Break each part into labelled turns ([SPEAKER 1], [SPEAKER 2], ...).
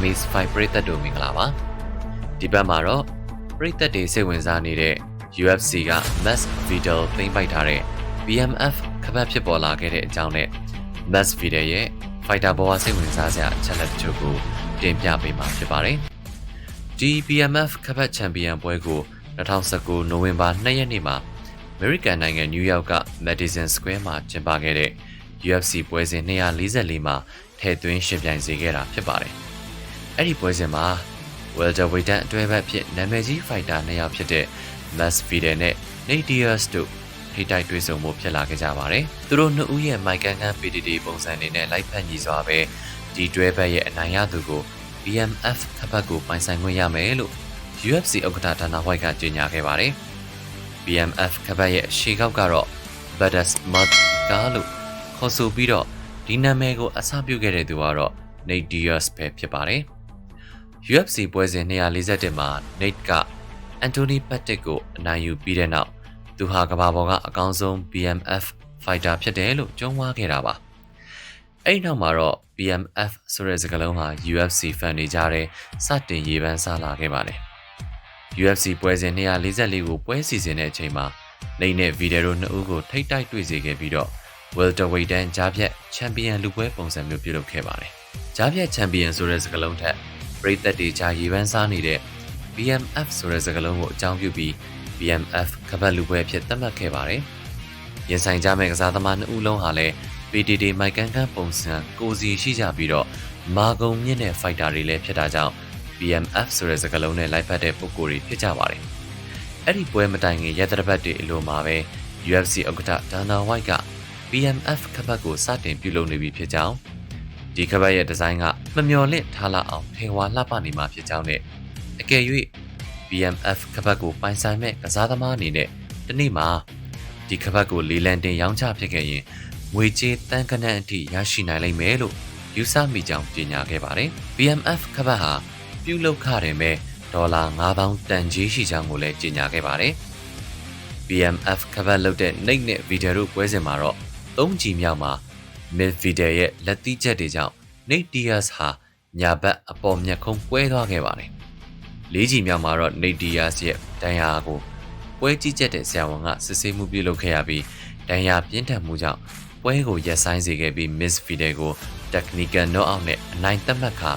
[SPEAKER 1] Armies Fight ပရိသတ်တို့မင်္ဂလာပါဒီဘက်မှာတော့ပရိသတ်တွေစိတ်ဝင်စားနေတဲ့ UFC က Mass Vidal သိမ်းပိုက်ထားတဲ့ BMF ခပတ်ဖြစ်ပေါ်လာခဲ့တဲ့အကြောင်းနဲ့ Mass Vidal ရဲ့ Fighter ဘောကစိတ်ဝင်စားစရာအချက်လက်တချို့ကိုတင်ပြပေးမှာဖြစ်ပါတယ်ဒီ BMF ခပတ်ချန်ပီယံပွဲကို2019နိုဝင်ဘာ2ရက်နေ့မှာ American နိုင်ငံ New York က Madison Square မှာကျင်းပခဲ့တဲ့ UFC ပွဲစဉ်244မှာထည့်သွင်းရှင်ပြိုင်စေခဲ့တာဖြစ်ပါတယ်။ အဲ့ဒီပွဲစဉ်မှာ welterweight အတွဲဘက်ဖြစ်နာမည်ကြီး fighter နှစ်ယောက်ဖြစ်တဲ့ Masvidal နဲ့ Nate Diaz တို့ထိတိုက်တွေ့ဆုံမှုဖြစ်လာခဲ့ကြပါတယ်။သူတို့နှစ်ဦးရဲ့မိုက်ကန်ကန် PDD ပုံစံတွေနဲ့လိုက်ဖက်ညီစွာပဲဒီတွဲဘက်ရဲ့အနိုင်ရသူကို BMF ခပတ်ကိုပိုင်ဆိုင်ခွင့်ရမယ်လို့ UFC ဥက္ကဋ္ဌဒါနာဝိုက်ကကြေညာခဲ့ပါတယ်။ BMF ခပတ်ရဲ့ရှေ့ကောက်ကတော့ Badass Mud ကားလို့ခေါ်ဆိုပြီးတော့ဒီနာမည်ကိုအစပြုခဲ့တဲ့သူကတော့ Nate Diaz ပဲဖြစ်ပါတယ်။ UFC ပွဲစဉ်241မှာ Nate က Anthony Pettis ကိုအနိုင်ယူပြီးတဲ့နောက်သူဟာကမ္ဘာပေါ်ကအကောင်းဆုံး BMF fighter ဖြစ်တယ်လို့ကြုံဝါခဲ့တာပါ။အဲ့ဒီနောက်မှာတော့ BMF ဆိုတဲ့စကားလုံးဟာ UFC fan တွေကြားထဲစတင်ရေးပန်းစားလာခဲ့ပါတယ်။ UFC ပွဲစဉ်244ကိုပွဲစီစဉ်တဲ့အချိန်မှာနေနဲ့ဗီဒီယိုနှစ်ဦးကိုထိတ်တိုက်တွေ့စေခဲ့ပြီးတော့ welterweight တန်းကြားဖြတ်ချန်ပီယံလူပွဲပုံစံမျိုးပြုလုပ်ခဲ့ပါတယ်။ကြားဖြတ်ချန်ပီယံဆိုတဲ့စကားလုံးထက် ပရိသတ်တွေကြားရေပန်းစားနေတဲ့ BMF ဆိုတဲ့စကားလုံးကိုအကြောင်းပြုပြီး BMF ကပတ်လူပွဲအဖြစ်သတ်မှတ်ခဲ့ပါတယ်။ရင်ဆိုင်ကြမဲ့ကစားသမားနှစ်ဦးလုံးဟာလည်း PDD မိုက်ကန်ကန်ပုံစံကိုစီရှိကြပြီးတော့မာဂုံမြင့်တဲ့ fighter တွေလည်းဖြစ်တာကြောင့် BMF ဆိုတဲ့စကားလုံးနဲ့လိုက်ဖက်တဲ့ပုံကိုယ်တွေဖြစ်ကြပါတယ်။အဲ့ဒီပွဲမတိုင်ခင်ရက်သတ္တပတ်တွေအလိုမှာပဲ UFC ဥက္ကဋ္ဌဒါနာဝိုက်က BMF ခပတ်ကိုစတင်ပြုလုပ်နေပြီဖြစ်ကြောင်း ဒီခပတ်ရဲ့ဒီဇိုင်းကမမျော်လင့်ထားလောက်အောင်ထေဝါလှပနေမှာဖြစ်ကြောင်းနဲ့အကယ်၍ BMF ခပတ်ကိုပိုင်ဆိုင်မဲ့ကစားသမားအနေနဲ့ဒီနေ့မှာဒီခပတ်ကိုလီလန်တင်ရောင်းချဖြစ်ခဲ့ရင်ငွေကြေးတန်ခဏအထိရရှိနိုင်လိမ့်မယ်လို့ယူဆမိကြောင်းကြေညာခဲ့ပါတယ်။ BMF ခပတ်ဟာပြုလုပ်ခတယ်မဲ့ဒေါ်လာ9000တန်ကြီးရှိကြောင်းကိုလည်းကြေညာခဲ့ပါတယ်။ BMF ခပတ်လုပ်တဲ့နှိတ်နဲ့ဗီဒီယိုပွဲစဉ်မှာတော့၃ကြိမ်မြောက်မှာ Midfielder ရဲ့လက်သီးချက်တွေကြောင့် Nate Diaz ဟာညာဘက်အပေါ်မျက်ခုံးကွဲသွားခဲ့ပါတယ်။၄ကြိမ်မြောက်မှာတော့ Nate Diaz ရဲ့ဒဏ်ရာကိုပွဲကြီးကျက်တဲ့ဆရာဝန်ကစစ်ဆေးမှုပြုလုပ်ခဲ့ရပြီးဒဏ်ရာပြင်းထန်မှုကြောင့်ပွဲကိုရပ်ဆိုင်းစေခဲ့ပြီး Miss Fidel ကို technical knockout နဲ့အနိုင်သတ်မှတ်ခါ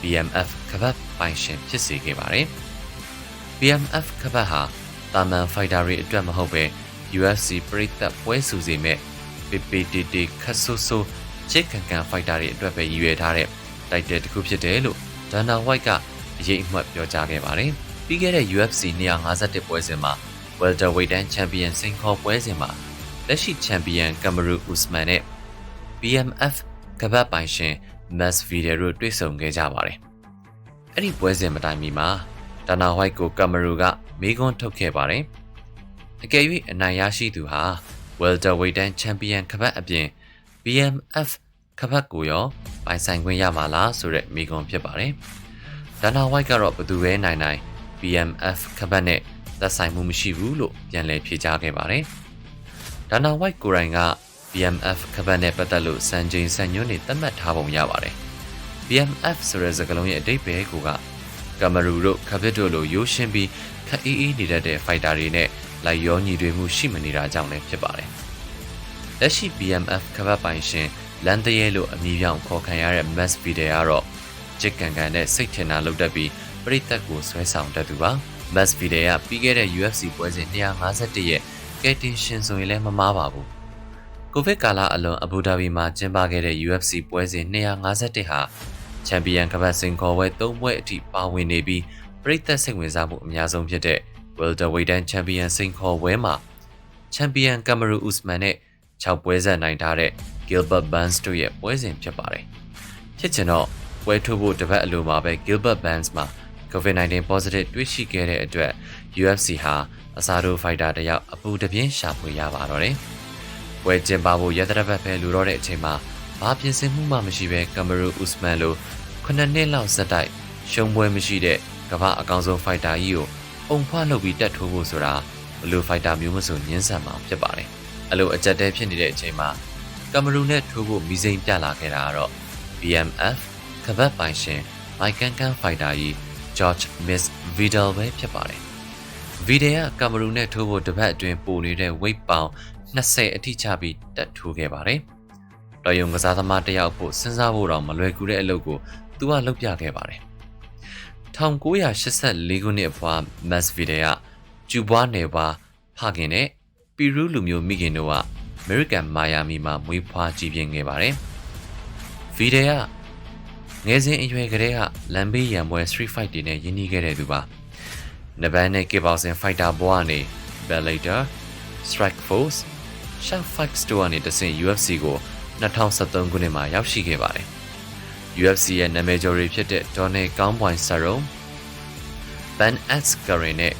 [SPEAKER 1] BMF ခပတ်ပိုင်ရှင်ဖြစ်စေခဲ့ပါတယ်။ BMF ခပတ်ဟာတာမန် fighter တွေအတွက်မဟုတ်ဘဲ UFC ပရိသတ်ပွဲစုစီမဲ့ PPTT ခတ်ဆိုးဆိုးချစ်ကန်ကန်ဖိုက်တာတွေအတွက်ပဲရည်ရွယ်ထားတဲ့တိုက်တယ်တစ်ခုဖြစ်တယ်လို့ဒန်နာဝိုက်ကအရေးအမှတ်ပြောကြားခဲ့ပါတယ်။ပြီးခဲ့တဲ့ UFC 251ပွဲစဉ်မှာ welterweight တန်းချန်ပီယံစင်ခေါ်ပွဲစဉ်မှာလက်ရှိချန်ပီယံကမ်မရူဥစမန်နဲ့ BMF ကပတ်ပိုင်ရှင် Mass Vidal တို့တွေ့ဆုံခဲ့ကြပါတယ်။အဲ့ဒီပွဲစဉ်မတိုင်မီမှာဒန်နာဝိုက်ကိုကမ်မရူကမေးခွန်းထုတ်ခဲ့ပါတယ်။အကယ်၍အနိုင်ရရှိသူဟာ welterweight တန်းချန်ပီယံခပတ်အပြင် BMF ခပတ်ကိုရောပိုင်ဆိုင်ခွင့်ရမှာလားဆိုတဲ့မိကွန်ဖြစ်ပါတယ်။ဒါနာဝိုက်ကတော့ဘသူပဲနိုင်နိုင် BMF ခပတ်နဲ့သက်ဆိုင်မှုမရှိဘူးလို့ပြန်လည်ဖြေကြားခဲ့ပါတယ်။ဒါနာဝိုက်ကိုရိုင်က BMF ခပတ်နဲ့ပတ်သက်လို့စံချိန်စံညွှန်းတွေသတ်မှတ်ထားပုံရပါတယ်။ BMF ဆိုတဲ့စကားလုံးရဲ့အတိတ်ပဲကကမရူတို့ခပစ်တို့လိုရိုးရှင်းပြီးခက်အေးအေးနေတတ်တဲ့ fighter တွေနဲ့ လိုက်ရောညီတွေမှုရှိမနေတာကြောင့်လည်းဖြစ်ပါတယ်။လက်ရှိ BMF ခပတ်ပိုင်ရှင်လန်တရဲလို့အမည်ပြောင်းခေါ်ခံရတဲ့ Mass Video ကတော့ချစ်ကန်ကန်နဲ့စိတ်ထင်တာလုပ်တတ်ပြီးပရိသတ်ကိုဆွဲဆောင်တတ်သူပါ။ Mass Video ကပြီးခဲ့တဲ့ UFC ပွဲစဉ်251ရဲ့ကယ်တင်ရှင်ဆိုရင်လည်းမမားပါဘူး။ကိုဗစ်ကာလအလွန်အဘူဒါဘီမှာကျင်းပခဲ့တဲ့ UFC ပွဲစဉ်251ဟာချန်ပီယံကပတ်စင်ခေါ်ပွဲ၃ပွဲအထိပါဝင်နေပြီးပရိသတ်စိတ်ဝင်စားမှုအများဆုံးဖြစ်တဲ့ welterweight တန်းချန်ပီယံစိန်ခေါ်ပွဲမှာချန်ပီယံကမ်မရူဥစမန်နဲ့6ပွဲဆက်နိုင်ထားတဲ့ Gilbert Burns တို့ရဲ့ပွဲစဉ်ဖြစ်ပါတယ်။ဖြစ်ချင်တော့ပွဲထိုးဖို့တပတ်အလိုမှာပဲ Gilbert Burns မှာ COVID-19 positive တွေ့ရှိခဲ့တဲ့အတွက် UFC ဟာအစားထိုးဖိုက်တာတယောက်အပူတပြင်းရှာဖွေရပါတော့တယ်။ပွဲကျင်းပဖို့ရသတပတ်ပဲလူတော့တဲ့အချိန်မှာဘာပြင်ဆင်မှုမှမရှိဘဲကမ်မရူဥစမန်လို9နှစ်လောက်ဇက်တိုက်ရှုံးပွဲမရှိတဲ့ကမ္ဘာအကောင်ဆုံးဖိုက်တာကြီးကို ပုံဖွားလုပ်ပြီးတက်ထိုးဖို့ဆိုတာဘလူးဖိုက်တာမျိုးမဆိုညှင်းဆန်မှာဖြစ်ပါတယ်။အလိုအကြက်တဲဖြစ်နေတဲ့အချိန်မှာကင်မရူနဲ့ထိုးဖို့မီစိန်ပြလာခဲ့တာကတော့ BMF ကပတ်ပိုင်ရှင်မိုက်ကန်ကန်ဖိုက်တာကြီး George Miss Vidal ပဲဖြစ်ပါတယ်။ Vidal ကကင်မရူနဲ့ထိုးဖို့တစ်ပတ်အတွင်းပိုနေတဲ့ weight ပေါင်20အထိချပြီးတက်ထိုးခဲ့ပါတယ်။တော်ယုံကစားသမားတစ်ယောက်ဖို့စဉ်းစားဖို့တော့မလွယ်ကူတဲ့အလုပ်ကိုသူကလုပ်ပြခဲ့ပါတယ်။ 1984ခုနှစ်အဖွာ Mass Vidal ကကျူပွားနယ်ပွားဖခင်နဲ့ပီရူးလူမျိုးမိခင်တို့ကအမေရိကန်မိုင်ယာမီမှာမွေးဖွားကြီးပြင်းခဲ့ပါတယ်။ဗီဒယ်ကငယ်စဉ်အရွယ်ကလေးကလမ်းဘေးရံပွဲ street fight တွေနဲ့ရင်းနှီးခဲ့တဲ့သူပါ။နဘန်နဲ့ကေဘောင်စင် fighter ဘွားကနေ Bellator, Strike Force, Shark Fight Store နဲ့တဆင့် UFC ကို2013ခုနှစ်မှာရောက်ရှိခဲ့ပါတယ်။ UFC ရဲ့နာမည်ကျော်တွေဖြစ်တဲ့ Donny Cowboy Cerrone, Ben Askren နဲ့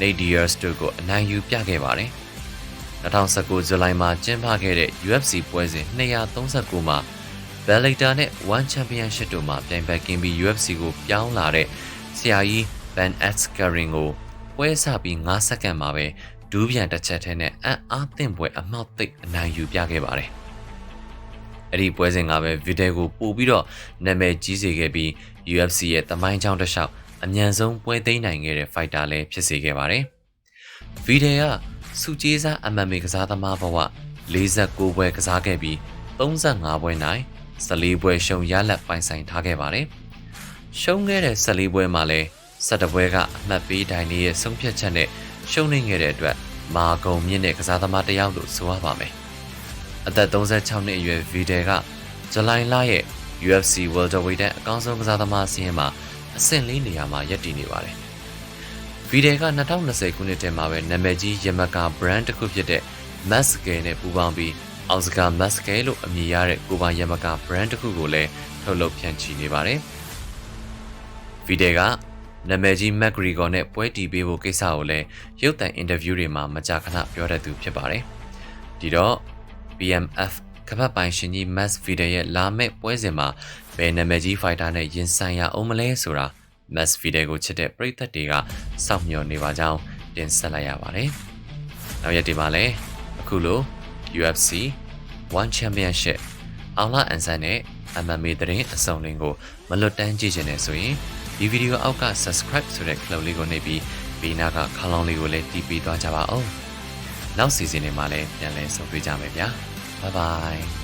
[SPEAKER 1] Nate Diaz တို့ကိုအနိုင်ယူပြခဲ့ပါတယ်။2019ဇူလိုင်မှာကျင်းပခဲ့တဲ့ UFC ပွဲစဉ်239မှာ Bellator နဲ့ One Championship တို့မှာပြိုင်ဘက်ကင်းပြီး UFC ကိုပြောင်းလာတဲ့ဆရာကြီး Ben Askren ကိုပွဲစပြီး9စက္ကန့်မှာပဲဒူးပြန်တစ်ချက်ထဲနဲ့အံ့အားသင့်ပွဲအမှောက်သိပ်အနိုင်ယူပြခဲ့ပါတယ်။ အဲ့ဒီပွဲစဉ်ကပဲဗီဒီယိုကိုပို့ပြီးတော့နာမည်ကြီးစေခဲ့ပြီး UFC ရဲ့တမိုင်းချောင်းတစ်လျှောက်အမြန်ဆုံးပွဲသိမ်းနိုင်ခဲ့တဲ့ fighter လည်းဖြစ်စေခဲ့ပါတယ်။ဗီဒီယိုကစုကျေးစား MMA ကစားသမားဘဝ49ပွဲကစားခဲ့ပြီး35ပွဲနိုင်14ပွဲရှုံးရလက်ပိုင်ဆိုင်ထားခဲ့ပါတယ်။ရှုံးခဲ့တဲ့14ပွဲမှာလည်း17ပွဲကအမှတ်ပေးတိုင်းရဲ့ဆုံးဖြတ်ချက်နဲ့ရှုံးနေခဲ့တဲ့အတွက်မာဂုံမြင့်တဲ့ကစားသမားတစ်ယောက်လို့ဆိုရပါမယ်။ အသက်36နှစ်အရွယ်ဗီဒယ်ကဇူလိုင်လရဲ့ UFC Welterweight အကောင်းဆုံးကစားသမားစီးရင်မှာအဆင့်လေးနေရာမှာရပ်တည်နေပါတယ်ဗီဒယ်က2020ခုနှစ်ထဲမှာပဲနာမည်ကြီးယမကာ brand တစ်ခုဖြစ်တဲ့ Maskell နဲ့ပူးပေါင်းပြီးအောက်စကာ Maskell လို့အမည်ရတဲ့ကိုပိုင်ယမကာ brand တစ်ခုကိုလည်းထုတ်လုပ်ဖြန့်ချီနေပါတယ်။ဗီဒယ်ကနာမည်ကြီး McGregor နဲ့ပွဲတီးပေးဖို့ကိစ္စကိုလည်းရုပ်သံအင်တာဗျူးတွေမှာမကြာခဏပြောတတ်သူဖြစ်ပါတယ်။ဒီတော့ BMF ကပတ်ပိုင်ရှင်ကြီး Mass Vidal ရဲ့လာမယ့်ပွဲစဉ်မှာဘယ်နာမည်ကြီး fighter နဲ့ရင်ဆိုင်ရအောင်မလဲဆိုတာ Mass Vidal ကိုချစ်တဲ့ပရိသတ်တွေကစောင့်မျှော်နေပါကြောင်းတင်ဆက်လိုက်ရပါတယ်။နောက်ရက်ဒီမှာလည်းအခုလို UFC One Championship အောင်လာအန်ဆန်နဲ့ MMA သတင်းအစုံလင်ကိုမလွတ်တမ်းကြည့်ချင်တယ်ဆိုရင်ဒီဗီဒီယိုအောက်က subscribe ဆိုတဲ့ club လေးကိုနှိပ်ပြီးဘေးနားကခေါင်းလောင်းလေးကိုလည်းတီးပေးသွားကြပါဦး။ နောက်စီစဉ်တွေမှာလည်းပြန်လည်ဆုံတွေ့ကြမယ်ဗျာ။ Bye bye